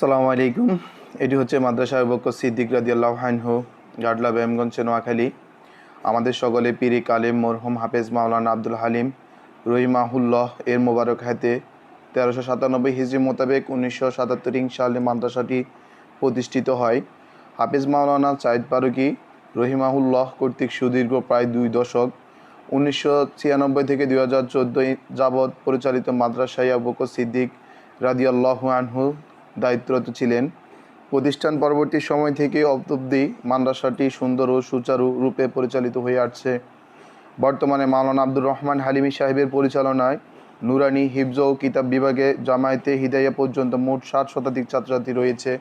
সালামু আলাইকুম। এটি হচ্ছে মাদ্রাসা বক্ক সিদ্দিক রাদি আল্লাহ হানহু গাডলা ব্যায়ামগঞ্জ নোয়াখালী। আমাদের সকলে পিরি কালিম, মরহুম হাফেজ মাওলানা আব্দুল হালিম রহিমাহুল্লাহ এর মোবারক হাতে তেরোশো সাতানব্বই হিজরি মোতাবেক উনিশশো সাতাত্তর সালে মাদ্রাসাটি প্রতিষ্ঠিত হয়। হাফেজ মাওলানা সাইদ ফারুকি রহিমাহুল্লাহ কর্তৃক সুদীর্ঘ প্রায় দুই দশক, উনিশশো ছিয়ানব্বই থেকে দুই হাজার চোদ্দোই যাবৎ পরিচালিত মাদ্রাসায় আবুকর সিদ্দিক রাদিয়াল্লাহু আনহু দায়িত্বরত ছিলেন। প্রতিষ্ঠান পরবর্তী সময় থেকে অব্দি মাদ্রাসাটি সুন্দর ও সুচারু রূপে পরিচালিত হয়ে আসছে। বর্তমানে মাওলানা আব্দুর রহমান হালিমি সাহেবের পরিচালনায় নুরানি হিফজ ও কিতাব বিভাগে জামায়াতে হিদাইয়া পর্যন্ত মোট ষাট শতাধিক ছাত্রছাত্রী রয়েছে।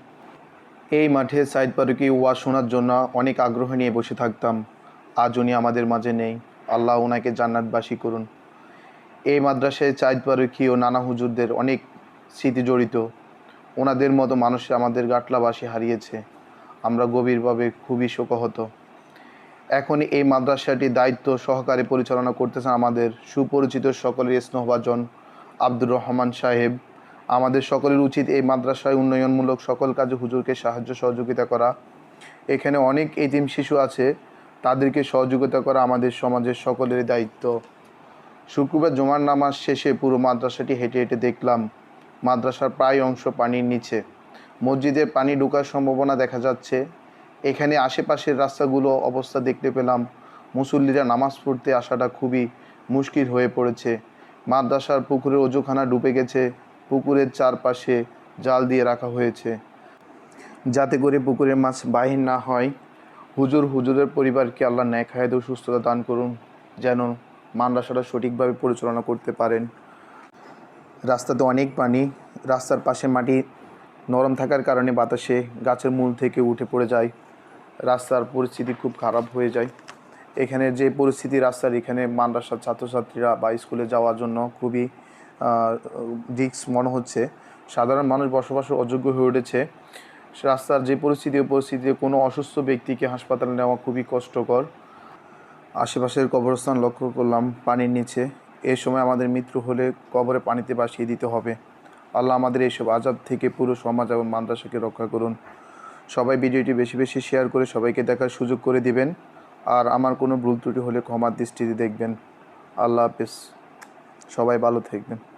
এই মাঠে সাইদ পারুকি ওয়া শোনার জন্য অনেক আগ্রহ নিয়ে বসে থাকতাম। আজ উনি আমাদের মাঝে নেই। আল্লাহ ওনাকে জান্নাতবাসী করুন। এই মাদ্রাসায় চাঁদ পারুকি ও নানা হুজুরদের অনেক স্মৃতি জড়িত। ওনাদের মতো মানুষ আমাদের গাটলাবাসী হারিয়েছে। আমরা গভীরভাবে খুবই শোকহত। এখন এই মাদ্রাসাটি দায়িত্ব সহকারে পরিচালনা করতেছেন আমাদের সুপরিচিত সকলের স্নেহভাজন আব্দুর রহমান সাহেব। আমাদের সকলের উচিত এই মাদ্রাসায় উন্নয়নমূলক সকল কাজে হুজুরকে সাহায্য সহযোগিতা করা। এখানে অনেক এতিম শিশু আছে, তাদেরকে সহযোগিতা করা আমাদের সমাজের সকলের দায়িত্ব। শুক্রবার জমার নামাজ শেষে পুরো মাদ্রাসাটি হেঁটে হেঁটে দেখলাম মাদ্রাসার প্রায় অংশ পানির নিচে। মসজিদে পানি ঢোকার সম্ভাবনা দেখা যাচ্ছে। এখানে আশেপাশের রাস্তাগুলো অবস্থা দেখতে পেলাম। মুসল্লিরা নামাজ পড়তে আসাটা খুবই মুশকিল হয়ে পড়েছে। মাদ্রাসার পুকুরের অজুখানা ডুবে গেছে। পুকুরের চারপাশে জাল দিয়ে রাখা হয়েছে। যাতে করে পুকুরের মাছ বাহির না হয়। হুজুর, হুজুরের পরিবারকে আল্লাহ ন্যায় খায়াত ও সুস্থতা দান করুন। যেন মাদ্রাসাটা সঠিকভাবে পরিচালনা করতে পারেন। রাস্তাতে অনেক পানি, রাস্তার পাশে মাটি নরম থাকার কারণে বাতাসে গাছের মূল থেকে উঠে পড়ে যায়। রাস্তার পরিস্থিতি খুব খারাপ হয়ে যায়। এখানে যে পরিস্থিতি রাস্তার, এখানে মাদ্রাসার ছাত্রছাত্রীরা বা স্কুলে যাওয়ার জন্য খুবই রিক্স মনে হচ্ছে। সাধারণ মানুষ বসবাসের অযোগ্য হয়ে উঠেছে। রাস্তার যে পরিস্থিতি, ওই পরিস্থিতিতে কোনো অসুস্থ ব্যক্তিকে হাসপাতালে নেওয়া খুবই কষ্টকর। আশেপাশের কবরস্থান লক্ষ্য করলাম, পানির নিচে। এই সময় আমাদের মৃত্যু হলে কবরে পানিতে বাসিয়ে দিতে হবে। আল্লাহ আমাদের এইসব আজাব থেকে পুরো সমাজ এবং মাদ্রাসাকে রক্ষা করুন। সবাই ভিডিওটি বেশি বেশি শেয়ার করে সবাইকে দেখার সুযোগ করে দিবেন। আর আমার কোনো ভুল ত্রুটি হলে ক্ষমার দৃষ্টিতে দেখবেন। আল্লাহ হাফিজ। সবাই ভালো থাকবেন।